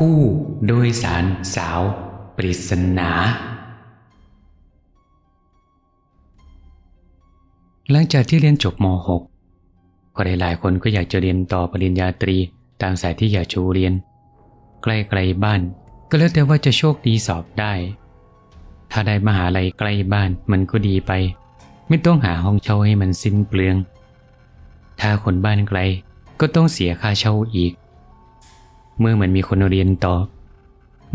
ผู้โดยสารสาว ปริศนา หลังจากที่เรียนจบม .6 ก็หลายๆคนก็อยากจะเรียนต่อปริญญาตรีตามสายที่อยากชูเรียน ใกล้ๆบ้าน ก็แล้วแต่ว่าจะโชคดีสอบได้ ถ้าได้มหาลัยใกล้บ้านมันก็ดีไป ไม่ต้องหาห้องเช่าให้มันสิ้นเปลือง ถ้าคนบ้านไกลก็ต้องเสียค่าเช่าอีก เมื่อมันมีคนเรียนต่อ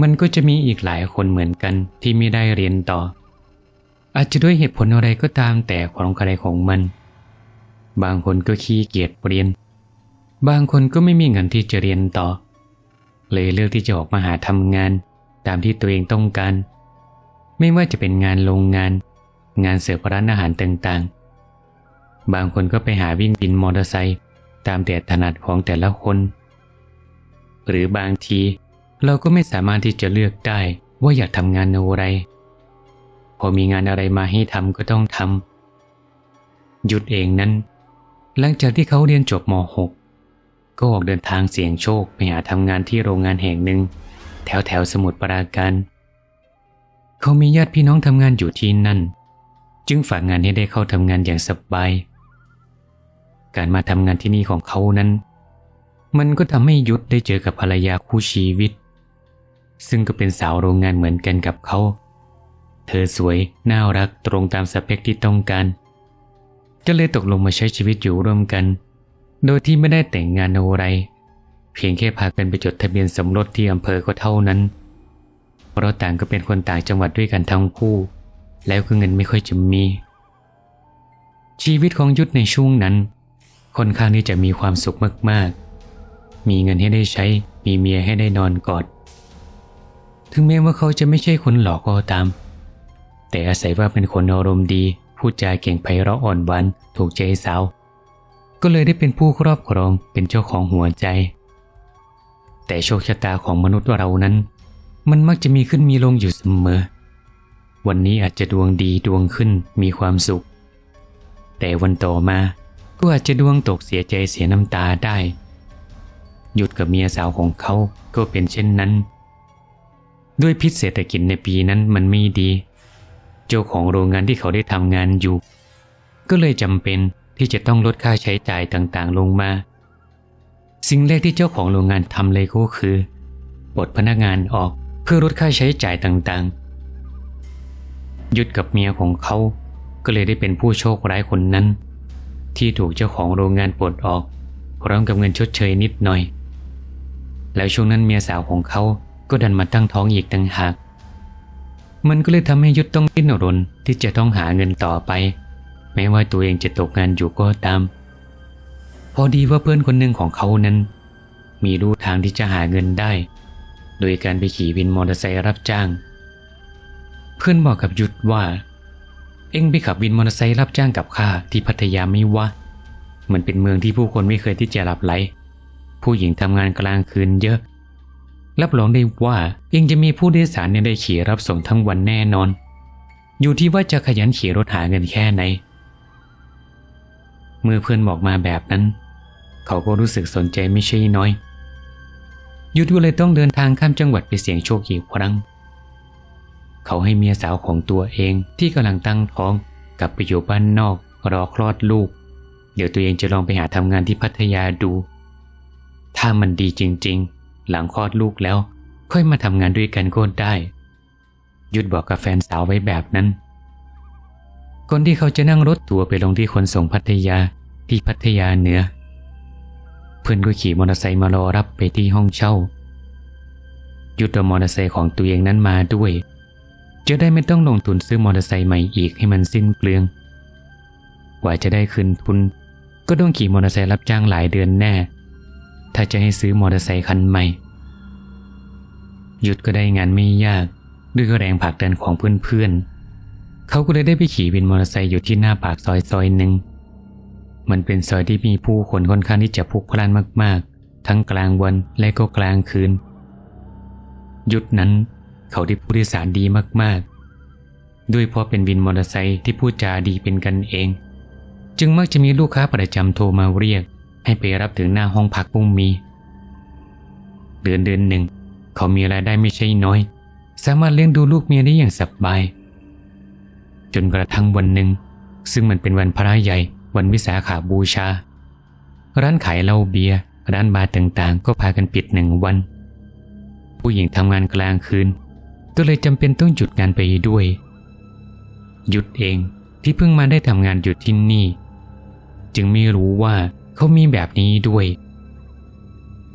มันก็จะมีอีกหลายคนเหมือนกันที่ไม่ได้เรียนต่อ อาจจะด้วยเหตุผลอะไรก็ตามแต่ของใครของมัน บางคนก็ขี้เกียจเรียน บางคนก็ไม่มีเงินที่จะเรียนต่อ เลยเลือกที่จะออกมาหาทำงาน ตามที่ตัวเองต้องการ ไม่ว่าจะเป็นงานโรงงาน งานเสิร์ฟร้านอาหารต่างๆ บางคนก็ไปหาวิ่งบินมอเตอร์ไซค์ตามแต่ถนัดของแต่ละคน หรือบางที เราก็ไม่สามารถที่จะเลือกได้ว่าอยากทำงานอะไร พอมีงานอะไรมาให้ทำก็ต้องทำหยุดเองนั้น หลังจากที่เขาเรียนจบม .6 ก็ออกเดินทางเสี่ยงโชคไปหาทำงานที่โรงงานแห่งหนึ่ง แถวแถวสมุทรปราการเขามีญาติพี่น้องทำงานอยู่ที่นั่น จึงฝากงานให้ได้เข้าทำงานอย่างสบาย การมาทำงานที่นี่ของเขานั้น มันก็ทำให้ยุทธได้เจอกับภรรยาคู่ชีวิต ซึ่งก็เป็นสาวโรงงานเหมือนกันกับเขา เธอสวย น่ารักตรงตามสเปคที่ต้องการ ก็เลยตกลงมาใช้ชีวิตอยู่ร่วมกัน โดยที่ไม่ได้แต่งงานอะไร เพียงแค่พากันไปจดทะเบียนสมรสที่อำเภอก็เท่านั้น เพราะต่างก็เป็นคนต่างจังหวัดด้วยกันทั้งคู่ แล้วก็เงินไม่ค่อยจะมี ชีวิตของยุทธในช่วงนั้นค่อนข้างที่จะมีความสุขมากๆ มีเงินให้ได้ใช้ มีเมียให้ได้นอนกอด ถึงแม้ว่าเขาจะไม่ใช่คนหลอกก็ตาม แต่อาศัยว่าเป็นคนอารมณ์ดี พูดจาเก่งไพเราะอ่อนหวาน ถูกใจสาว ก็เลยได้เป็นผู้ครอบครอง เป็นเจ้าของหัวใจ แต่โชคชะตาของมนุษย์เรานั้น มันมักจะมีขึ้นมีลงอยู่เสมอ วันนี้อาจจะดวงดีดวงขึ้น มีความสุข แต่วันต่อมาก็อาจจะดวงตกเสียใจเสียน้ำตาได้ หยุดกับเมียสาวของเขาก็เป็นเช่นนั้น ด้วยพิษเศรษฐกิจในปีนั้นมันไม่ดี เจ้าของโรงงานที่เขาได้ทำงานอยู่ ก็เลยจำเป็นที่จะต้องลดค่าใช้จ่ายต่างๆ ลงมา สิ่งแรกที่เจ้าของโรงงานทำเลยก็คือปลดพนักงานออกเพื่อลดค่าใช้จ่ายต่างๆหยุดกับเมียของเขาก็เลยได้เป็นผู้โชคร้ายคนนั้น ที่ถูกเจ้าของโรงงานปลดออกพร้อมกับเงินชดเชยนิดหน่อย แล้วช่วงนั้นเมียสาวของเขาก็ดันมาตั้งท้องอีกต่างหาก มันก็เลยทำให้ยุทธต้องดิ้นรนที่จะต้องหาเงินต่อไป แม้ว่าตัวเองจะตกงานอยู่ก็ตาม พอดีว่าเพื่อนคนหนึ่งของเขานั้น มีรูทางที่จะหาเงินได้ โดยการไปขี่วินมอเตอร์ไซค์รับจ้าง เพื่อนบอกกับยุทธว่า เอ็งไปขับวินมอเตอร์ไซค์รับจ้างกับข้าที่พัทยาไม่วะมันเป็นเมืองที่ผู้คนไม่เคยที่จะหลับไหล ผู้หญิงทำงานกลางคืนเยอะ รับรองได้ว่ายังจะมีผู้โดยสารเนี่ยได้ขี่รับส่งทั้งวันแน่นอน อยู่ที่ว่าจะขยันขี่รถหาเงินแค่ไหน เมื่อเพื่อนบอกมาแบบนั้น เขาก็รู้สึกสนใจไม่ใช่น้อยยุทธเลยต้องเดินทางข้ามจังหวัดไปเสี่ยงโชคอีกครั้ง เขาให้เมียสาวของตัวเองที่กำลังตั้งท้องกลับไปอยู่บ้านนอกรอคลอดลูก เดี๋ยวตัวเองจะลองไปหาทำงานที่พัทยาดู ถ้ามันดีจริงๆ หลังคลอดลูกแล้ว ค่อยมาทำงานด้วยกันก็ได้ ยุดบอกกับแฟนสาวไว้แบบนั้นก่อนที่เขาจะนั่งรถทัวไปลงที่ขนส่งพัทยาที่พัทยาเหนือ เพื่อนก็ขี่มอเตอร์ไซค์มารอรับไปที่ห้องเช่า ยุดเอามอเตอร์ไซค์ของตัวเองนั้นมาด้วย จะได้ไม่ต้องลงทุนซื้อมอเตอร์ไซค์ใหม่อีกให้มันสิ้นเปลือง กว่าจะได้คืนทุน ก็ต้องขี่มอเตอร์ไซค์รับจ้างหลายเดือนแน่ ถ้าจะให้ซื้อมอเตอร์ไซค์คันใหม่ หยุดก็ได้งานไม่ยาก ด้วยแรงผลักดันของเพื่อนๆ เขาก็เลยได้ไปขี่วินมอเตอร์ไซค์อยู่ที่หน้าปากซอยซอยหนึ่ง มันเป็นซอยที่มีผู้คนค่อนข้างที่จะพลุกพล่านมากๆ ทั้งกลางวันและก็กลางคืน หยุดนั้นเขาได้ผู้โดยสารดีมากๆ ด้วยเพราะเป็นวินมอเตอร์ไซค์ที่พูดจาดีเป็นกันเอง จึงมักจะมีลูกค้าประจำโทรมาเรียก ให้ไปรับถึงหน้าห้องพักปุ้งมี เดือนเดือนหนึ่ง เขามีรายได้ไม่ใช่น้อย สามารถเลี้ยงดูลูกเมียได้อย่างสบาย จนกระทั่งวันหนึ่ง ซึ่งมันเป็นวันพระใหญ่ วันวิสาขาบูชา ร้านขายเหล้าเบียร์ร้านบาร์ต่างๆ ก็พากันปิดหนึ่งวัน ผู้หญิงทำงานกลางคืน ก็เลยจำเป็นต้องหยุดงานไปด้วย หยุดเองที่เพิ่งมาได้ทำงานหยุดที่นี่ จึงไม่รู้ว่า เขามีแบบนี้ด้วย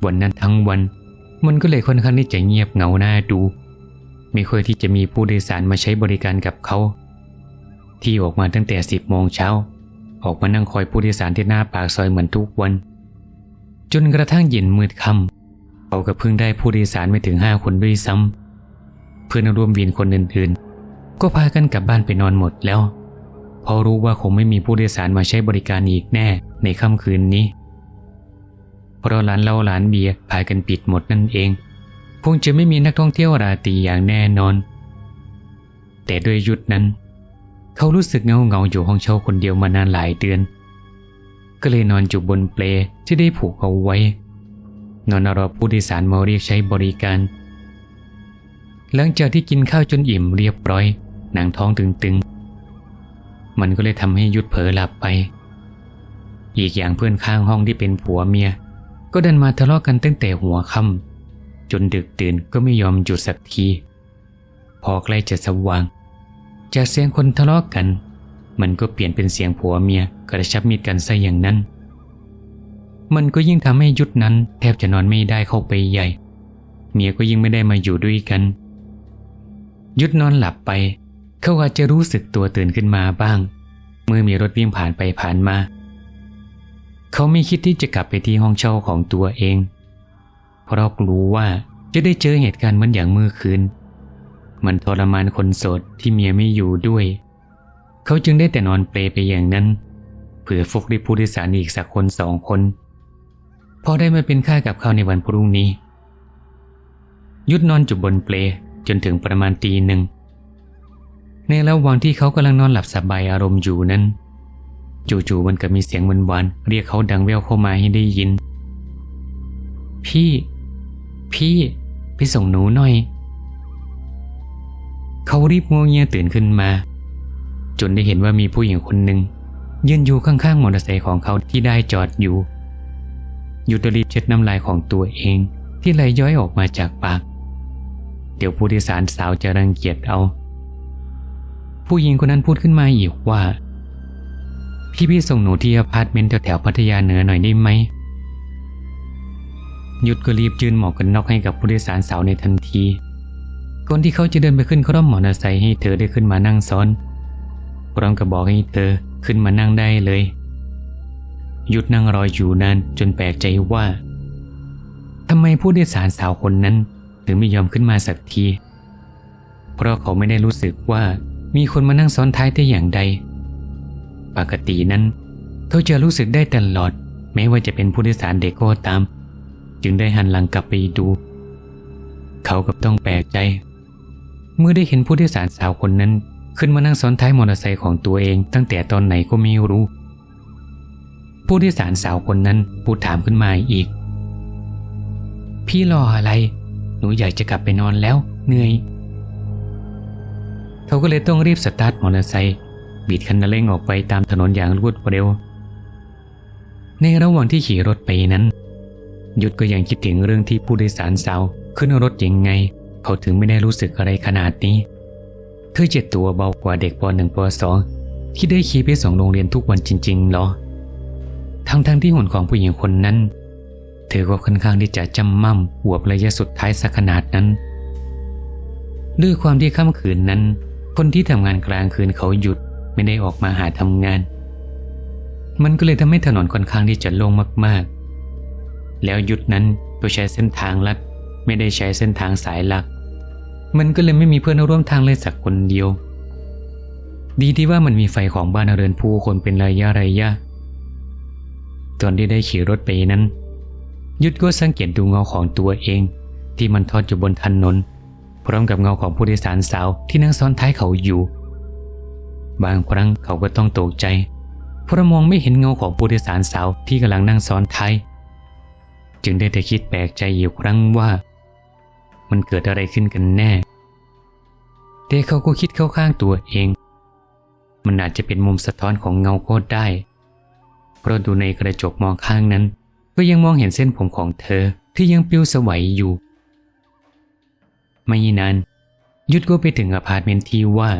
วันนั้นทั้งวัน มันก็เลยค่อนข้างที่จะเงียบเหงาหน้าดู ไม่ค่อยที่จะมีผู้โดยสารมาใช้บริการกับเขา ที่ออกมาตั้งแต่สิบโมงเช้า ออกมานั่งคอยผู้โดยสารที่หน้าปากซอยเหมือนทุกวัน จนกระทั่งเย็นมืดค่ำเขาก็เพิ่งได้ผู้โดยสารไม่ถึงห้าคนด้วยซ้ำเพื่อนร่วมวินคนอื่นๆ ก็พากันกลับบ้านไปนอนหมดแล้ว เพราะรู้ว่าคงไม่มีผู้โดยสารมาใช้บริการอีกแน่ในค่ำคืนนี้ เพราะร้านเหล้าร้านเบียร์พายกันปิดหมดนั่นเอง คงจะไม่มีนักท่องเที่ยวราตรีอย่างแน่นอน แต่ด้วยยุดนั้น เขารู้สึกเงาเงาๆอยู่ห้องเช่าคนเดียวมานานหลายเดือน ก็เลยนอนอยู่บนเปลที่ได้ผูกเอาไว้ นอนรอผู้โดยสารมาเรียกใช้บริการ หลังจากที่กินข้าวจนอิ่มเรียบร้อยหนังท้องตึงๆ มันก็เลยทำให้ยุดเผลอหลับไป อีกอย่างเพื่อนข้างห้องที่เป็นผัวเมีย ก็ดินมาทะเลาะกันตั้งแต่หัวค่ำจนดึกตื่นก็ไม่ยอมหยุดสักที พอใกล้จะสว่าง จากเสียงคนทะเลาะกัน มันก็เปลี่ยนเป็นเสียงผัวเมียกระชับมิตรกันซะอย่างนั้น มันก็ยิ่งทำให้ยุดนั้นแทบจะนอนไม่ได้เข้าไปใหญ่ เมียก็ยิ่งไม่ได้มาอยู่ด้วยกัน ยุดนอนหลับไป เขาอาจจะรู้สึกตัวตื่นขึ้นมาบ้าง เมื่อมีรถวิ่งผ่านไปผ่านมา เขาไม่คิดที่จะกลับไปที่ห้องเช่าของตัวเอง เพราะรู้ว่าจะได้เจอเหตุการณ์มือนอย่างเมื่อคืน มันทรมานคนโสดที่เมียไม่อยู่ด้วย เขาจึงได้แต่นอนเปลไปอย่างนั้น เผื่อฟุกได้ผู้โดยสารอีกสักคนสองคนพอได้มาเป็นค่ากับเขาในวันพรุ่งนี้ ยุดนอนจุบบนเปลจนถึงประมาณตีหนึ่ง ในระหว่างที่เขากำลังนอนหลับสบายอารมณ์อยู่นั้น จู่ๆมันก็มีเสียงหวานๆเรียกเขาดังแววเข้ามาให้ได้ยิน พี่ พี่ไปส่งหนูหน่อย เขารีบงัวเงียตื่นขึ้นมา จนได้เห็นว่ามีผู้หญิงคนหนึ่งยืนอยู่ข้างๆมอเตอร์ไซค์ของเขาที่ได้จอดอยู่ยุตรีบเช็ดน้ำลายของตัวเองที่ไหลย้อยออกมาจากปาก เดี๋ยวผู้โดยสารสาวจะรังเกียจเอา ผู้หญิงคนนั้นพูดขึ้นมาอีกว่า พี่พี่ส่งหนูที่อพาร์ตเมนต์แถวๆพัทยาเหนือหน่อยได้ไหมยุดก็รีบยื่นหมวกกันน็อกให้กับผู้โดยสารสาวในทันทีก่อนที่เขาจะเดินไปขึ้นคร่อมมอเตอร์ไซค์ให้เธอได้ขึ้นมานั่งซ้อนพร้อมกับบอกให้เธอขึ้นมานั่งได้เลย หยุดนั่งรออยู่นานจนแปลกใจว่าทำไมผู้โดยสารสาวคนนั้นถึงไม่ยอมขึ้นมาสักที เพราะเขาไม่ได้รู้สึกว่า มีคนมานั่งซ้อนท้ายแต่อย่างใด ปกตินั้นเขาจะรู้สึกได้ตลอด แม้ว่าจะเป็นผู้โดยสารเด็กก็ตาม จึงได้หันหลังกลับไปดู เขากับต้องแปลกใจ เมื่อได้เห็นผู้โดยสารสาวคนนั้น ขึ้นมานั่งซ้อนท้ายมอเตอร์ไซค์ของตัวเองตั้งแต่ตอนไหนก็ไม่รู้ ผู้โดยสารสาวคนนั้นพูดถามขึ้นมาอีก พี่รออะไร หนูอยากจะกลับไปนอนแล้ว เหนื่อย เขาก็เลยต้องรีบสตาร์ทมอเตอร์ไซค์บีดคันเร่งออกไปตามถนนอย่างรวดเร็ว ในระหว่างที่ขี่รถไปนั้น ยุดก็ยังคิดถึงเรื่องที่ผู้โดยสารสาวขึ้นรถยังไง เขาถึงไม่ได้รู้สึกอะไรขนาดนี้เธอเจ็ดตัวเบากว่าเด็กปหนึ่งปสองที่ได้ขี่ไปส่งโรงเรียนทุกวันจริงๆหรอ ทั้งๆทที่หุ่นของผู้หญิงคนนั้น เธอก็ค่อนข้างที่จะจำมั่มอวบระยะสุดท้ายสักขนาดนั้น ด้วยความที่ค่ำคืนนั้น คนที่ทำงานกลางคืนเขาหยุดไม่ได้ออกมาหาทำงาน มันก็เลยทำให้ถนนค่อนข้างที่จะโล่งมากๆ แล้วหยุดนั้นก็ใช้เส้นทางลัด ไม่ได้ใช้เส้นทางสายหลัก มันก็เลยไม่มีเพื่อนร่วมทางเลยสักคนเดียว ดีที่ว่ามันมีไฟของบ้านเรือนผู้คนเป็นระยะระยะตอนที่ได้ขี่รถไปนั้น ยุดก็สังเกตดูเงาของตัวเอง ที่มันทอดอยู่บนถนน พร้อมกับเงาของผู้โดยสารสาวที่นั่งซ้อนท้ายเขาอยู่ บางครั้งเขาก็ต้องตกใจเพราะมองไม่เห็นเงาของผู้โดยสารสาวที่กำลังนั่งซ้อนท้ายจึงได้แต่คิดแปลกใจอยู่ครั้งว่า มันเกิดอะไรขึ้นกันแน่แต่เขาก็คิดเข้าข้างตัวเอง มันอาจจะเป็นมุมสะท้อนของเงาโคตรได้ เพราะดูในกระจกมองข้างนั้น ก็ยังมองเห็นเส้นผมของเธอที่ยังปลิวสวัยอยู่ ไม่นานยุดก็ไปถึงอพาร์ตเมนต์ที่ว่า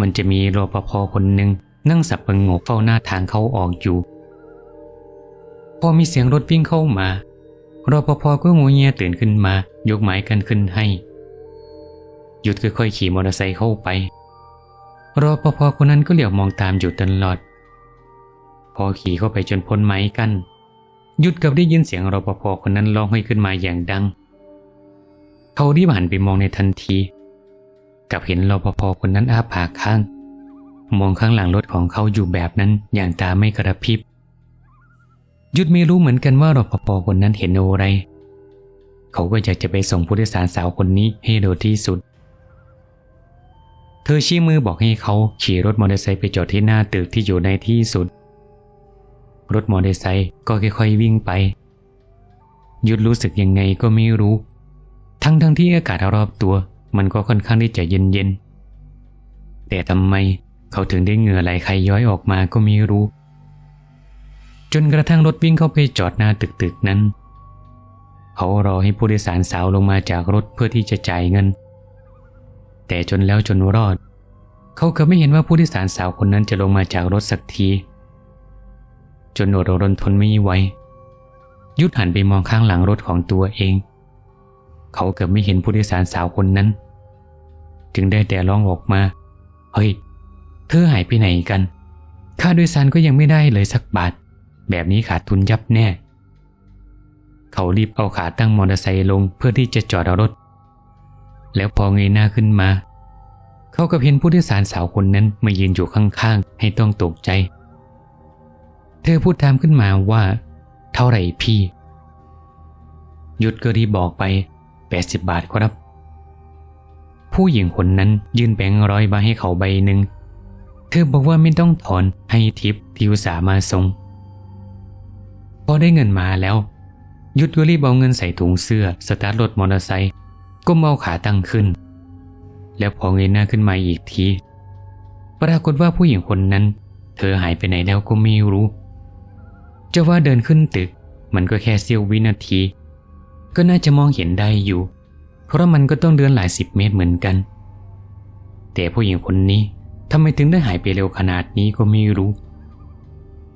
มันจะมีรปภคนหนึ่งนั่งสับประงกเฝ้าหน้าทางเข้าออกอยู่ พอมีเสียงรถวิ่งเข้ามารปภก็งูเงียตื่นขึ้นมายกไม้กันขึ้นให้หยุดค่อยๆขี่มอเตอร์ไซค์เข้าไปรปภคนนั้นก็เหลียวมองตามอยู่ตลอด พอขี่เข้าไปจนพ้นไม้กันหยุดกับได้ยินเสียงรปภคนนั้นร้องให้ขึ้นมาอย่างดัง เขารีบหันไปมองในทันทีกับเห็นรปภคนนั้นอ้าปากข้าง มองข้างหลังรถของเขาอยู่แบบนั้นอย่างตาไม่กระพริบ ยุดไม่รู้เหมือนกันว่ารปภคนนั้นเห็นอะไร เขาก็อยากจะไปส่งผู้โดยสารสาวคนนี้ให้เร็วที่สุด เธอชี้มือบอกให้เขาขี่รถมอเตอร์ไซค์ไปจอดที่หน้าตึกที่อยู่ในที่สุด รถมอเตอร์ไซค์ก็ค่อยๆวิ่งไป ยุดรู้สึกยังไงก็ไม่รู้ ทั้งทั้งๆที่อากาศรอบตัว มันก็ค่อนข้างที่จะเย็นๆแต่ทำไมเขาถึงได้เหงื่อไหลใครย้อยออกมาก็ไม่รู้ จนกระทั่งรถวิ่งเข้าไปจอดหน้าตึกๆนั้น เขารอให้ผู้โดยสารสาวลงมาจากรถเพื่อที่จะจ่ายเงิน แต่จนแล้วจนรอด เขาก็ไม่เห็นว่าผู้โดยสารสาวคนนั้นจะลงมาจากรถสักที จนอดรนทนไม่ไหวยุดหันไปมองข้างหลังรถของตัวเอง เขาเกือบไม่เห็นผู้โดยสารสาวคนนั้น จึงได้แต่ร้องออกมา เฮ้ย เธอหายไปไหนกัน ค่าโดยสารก็ยังไม่ได้เลยสักบาท แบบนี้ขาดทุนยับแน่ เขารีบเอาขาตั้งมอเตอร์ไซค์ลงเพื่อที่จะจอดอรถ แล้วพอเงยหน้าขึ้นมา เขาก็เห็นผู้โดยสารสาวคนนั้นมายืนอยู่ข้างๆ ให้ต้องตกใจ เธอพูดตามขึ้นมาว่า เท่าไหร่พี่ หยุดก็รีบบอกไป 80 บาทครับ ผู้หญิงคนนั้นยื่นแบงค์ร้อยมาให้เขาใบหนึ่งเธอบอกว่าไม่ต้องถอนให้ทิปที่อุตส่าห์มาส่งพอได้เงินมาแล้วยุดก็รีบเอาเงินใส่ถุงเสื้อสตาร์ทรถมอเตอร์ไซค์ก้มเอาขาตั้งขึ้น แล้วพอเงยหน้าขึ้นมาอีกที ปรากฏว่าผู้หญิงคนนั้น เธอหายไปไหนแล้วก็ไม่รู้ จะว่าเดินขึ้นตึก มันก็แค่เสี้ยววินาที ก็น่าจะมองเห็นได้อยู่ เพราะมันก็ต้องเดินหลายสิบเมตรเหมือนกัน แต่ผู้หญิงคนนี้ทำไมถึงได้หายไปเร็วขนาดนี้ก็ไม่รู้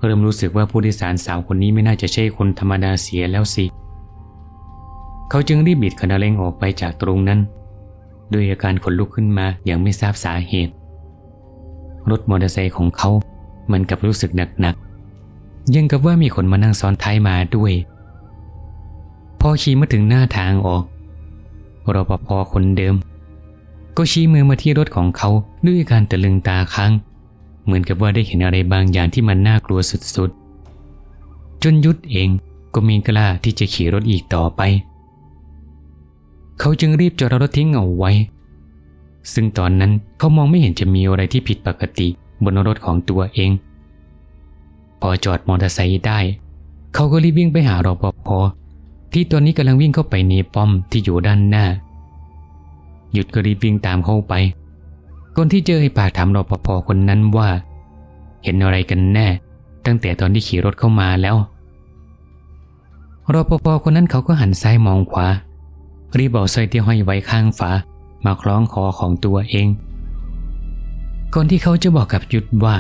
เริ่มรู้สึกว่าผู้โดยสารสาวคนนี้ไม่น่าจะใช่คนธรรมดาเสียแล้วสิ เขาจึงรีบบิดคันเร่งออกไปจากตรงนั้นด้วยอาการขนลุกขึ้นมาอย่างไม่ทราบสาเหตุ รถมอเตอร์ไซค์ของเขา มันกับรู้สึกหนักๆยังกับว่ามีคนมานั่งซ้อนท้ายมาด้วย พอขี่มาถึงหน้าทางออกรปภคนเดิม ก็ชี้มือมาที่รถของเขาด้วยการตะลึงตาค้าง เหมือนกับว่าได้เห็นอะไรบางอย่างที่มันน่ากลัวสุดๆ จนยุดเองก็มีกล้าที่จะขี่รถอีกต่อไป เขาจึงรีบจอดรถทิ้งเอาไว้ ซึ่งตอนนั้นเขามองไม่เห็นจะมีอะไรที่ผิดปกติบนรถของตัวเอง พอจอดมอเตอร์ไซค์ได้ เขาก็รีบวิ่งไปหารปภ ที่ตอนนี้กำลังวิ่งเข้าไปในป้อมที่อยู่ด้านหน้า หยุดก็รีบวิ่งตามเข้าไป คนที่เจอไอ้ปากถามรปภคนนั้นว่า เห็นอะไรกันแน่ ตั้งแต่ตอนที่ขี่รถเข้ามาแล้วรปภคนนั้นเขาก็หันซ้ายมองขวา รีบเอาสร้อยที่ห้อยไว้ข้างฝา มาคล้องคอของตัวเองก่อนที่เขาจะบอกกับยุทธว่า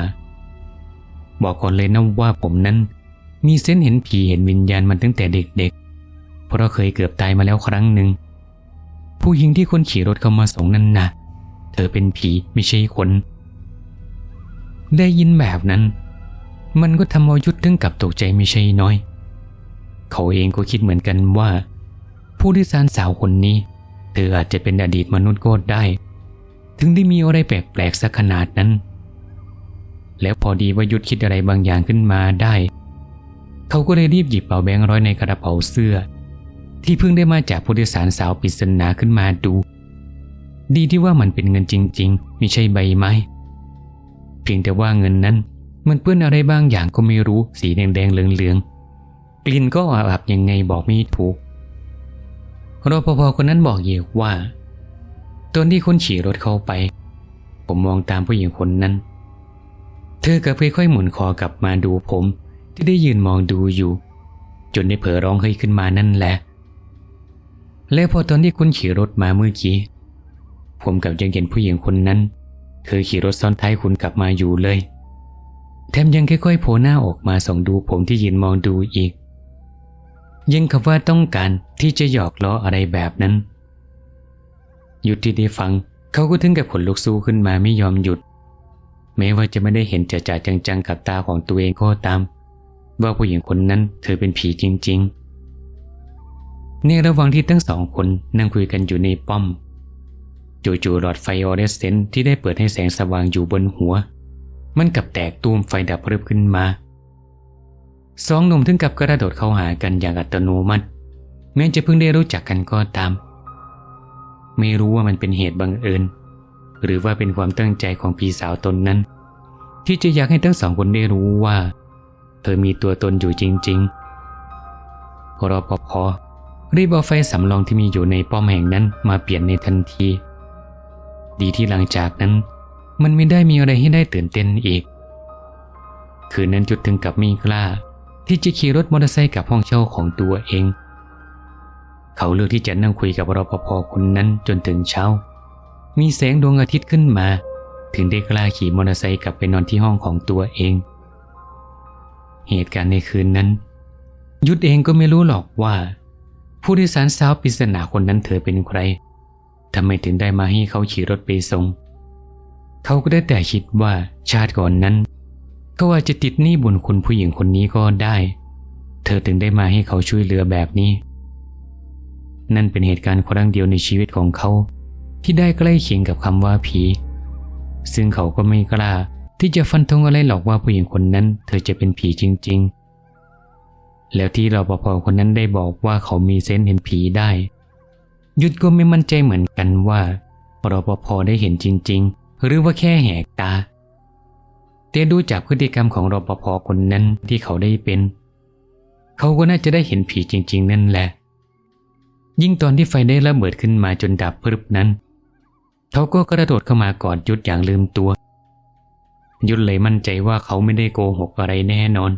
บอกก่อนเลยนะว่าผมนั้น มีเส้นเห็นผีเห็นวิญญาณมันตั้งแต่เด็กๆ เพราะเคยเกือบตายมาแล้วครั้งหนึ่ง ผู้หญิงที่คนขี่รถเข้ามาส่งนั่นนะเธอเป็นผีไม่ใช่คน ได้ยินแบบนั้น มันก็ทำเอายุทธถึงกับตกใจไม่ใช่น้อย เขาเองก็คิดเหมือนกันว่า ผู้โดยสารสาวคนนี้ เธออาจจะเป็นอดีตมนุษย์ก็ได้ ถึงได้มีอะไรแปลกๆสักขนาดนั้น แล้วพอดีว่ายุทธคิดอะไรบางอย่างขึ้นมาได้ เขาก็เลยรีบหยิบเป๋าแบงค์ร้อยในกระเป๋าเสื้อ ที่เพิ่งได้มาจากผู้โดยสารสาวปริศนาขึ้นมาดู ดีที่ว่ามันเป็นเงินจริงๆไม่ใช่ใบไม้เพียงแต่ว่าเงินนั้น มันเปื้อนอะไรบางอย่างก็ไม่รู้สีแดงๆเหลืองๆกลิ่นก็อาบยังไงบอกไม่ถูกรปภคนนั้นบอกอีกว่าตอนที่คนขี่รถเข้าไป ผมมองตามผู้หญิงคนนั้น เธอก็ค่อยๆหมุนคอกลับมาดูผมที่ได้ยืนมองดูอยู่ จนได้เผลอร้องเฮ้ยขึ้นมานั่นแหละ และพอตอนที่คุณขี่รถมาเมื่อกี้ผมกับยังเห็นผู้หญิงคนนั้น เธอขี่รถซ้อนท้ายคุณกลับมาอยู่เลย แถมยังค่อยๆโผล่หน้าออกมาส่องดูผมที่ยืนมองดูอีก ยังกับว่าต้องการที่จะหยอกล้ออะไรแบบนั้น หยุดที่ได้ฟัง เขาก็ถึงกับขนลุกสู้ขึ้นมาไม่ยอมหยุด แม้ว่าจะไม่ได้เห็นจ่าๆจังๆกับตาของตัวเองก็ตาม ว่าผู้หญิงคนนั้นเธอเป็นผีจริง ๆ ในระหว่างที่ทั้งสองคนนั่งคุยกันอยู่ในป้อม จู่ๆหลอดไฟออเรสเซนที่ได้เปิดให้แสงสว่างอยู่บนหัว มันกลับแตกตูมไฟดับพรึบขึ้นมา สองหนุ่มถึงกับกระโดดเข้าหากันอย่างอัตโนมัติ แม้จะเพิ่งได้รู้จักกันก็ตาม ไม่รู้ว่ามันเป็นเหตุบังเอิญ หรือว่าเป็นความตั้งใจของพี่สาวตนนั้น ที่จะอยากให้ทั้งสองคนได้รู้ว่า เธอมีตัวตนอยู่จริง ๆรอปภ รีบเอาไฟสำรองที่มีอยู่ในป้อมแห่งนั้นมาเปลี่ยนในทันที ดีที่หลังจากนั้น มันไม่ได้มีอะไรให้ได้ตื่นเต้นอีก คืนนั้นจุดถึงกับมีกล้า ที่จะขี่รถมอเตอร์ไซค์กลับห้องเช่าของตัวเอง เขาเลือกที่จะนั่งคุยกับรปภคนนั้นจนถึงเช้า มีแสงดวงอาทิตย์ขึ้นมา ถึงได้กล้าขี่มอเตอร์ไซค์กลับไปนอนที่ห้องของตัวเอง เหตุการณ์ในคืนนั้น ยุทธเองก็ไม่รู้หรอกว่า ผู้โดยสารสาวปริศนาคนนั้นเธอเป็นใครทำไมถึงได้มาให้เขาขี่รถไปส่ง เขาก็ได้แต่คิดว่าชาติก่อนนั้นเขาอาจจะติดหนี้บุญคุณผู้หญิงคนนี้ก็ได้ เธอถึงได้มาให้เขาช่วยเหลือแบบนี้ นั่นเป็นเหตุการณ์ครั้งเดียวในชีวิตของเขา ที่ได้ใกล้เคียงกับคำว่าผี ซึ่งเขาก็ไม่กล้าที่จะฟันธงอะไรหรอกว่าผู้หญิงคนนั้น เธอจะเป็นผีจริง ๆ แล้วที่รปภคนนั้นได้บอกว่าเขามีเซนเห็นผีได้ ยุดก็ไม่มั่นใจเหมือนกันว่ารปภได้เห็นจริง ๆ หรือว่าแค่แหกตา แต่ดูจากพฤติกรรมของรปภคนนั้นที่เขาได้เป็น เขาก็น่าจะได้เห็นผีจริง ๆ นั่นแหละ ยิ่งตอนที่ไฟได้ระเบิดขึ้นมาจนดับพรึบนั้น เขาก็กระโดดเข้ามากอดยุดอย่างลืมตัว ยุดเลยมั่นใจว่าเขาไม่ได้โกหกอะไรแน่นอน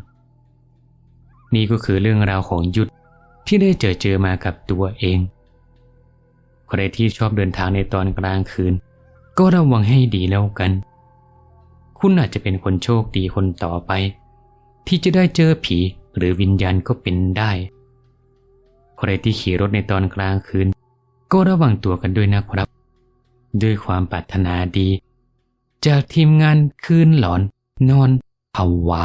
นี่ก็คือเรื่องราวของยุดที่ได้เจอเจอมากับตัวเอง ใครที่ชอบเดินทางในตอนกลางคืน ก็ระวังให้ดีแล้วกัน คุณอาจจะเป็นคนโชคดีคนต่อไป ที่จะได้เจอผีหรือวิญญาณก็เป็นได้ ใครที่ขี่รถในตอนกลางคืน ก็ระวังตัวกันด้วยนะครับ ด้วยความปรารถนาดี จากทีมงานคืนหลอน นอนผวา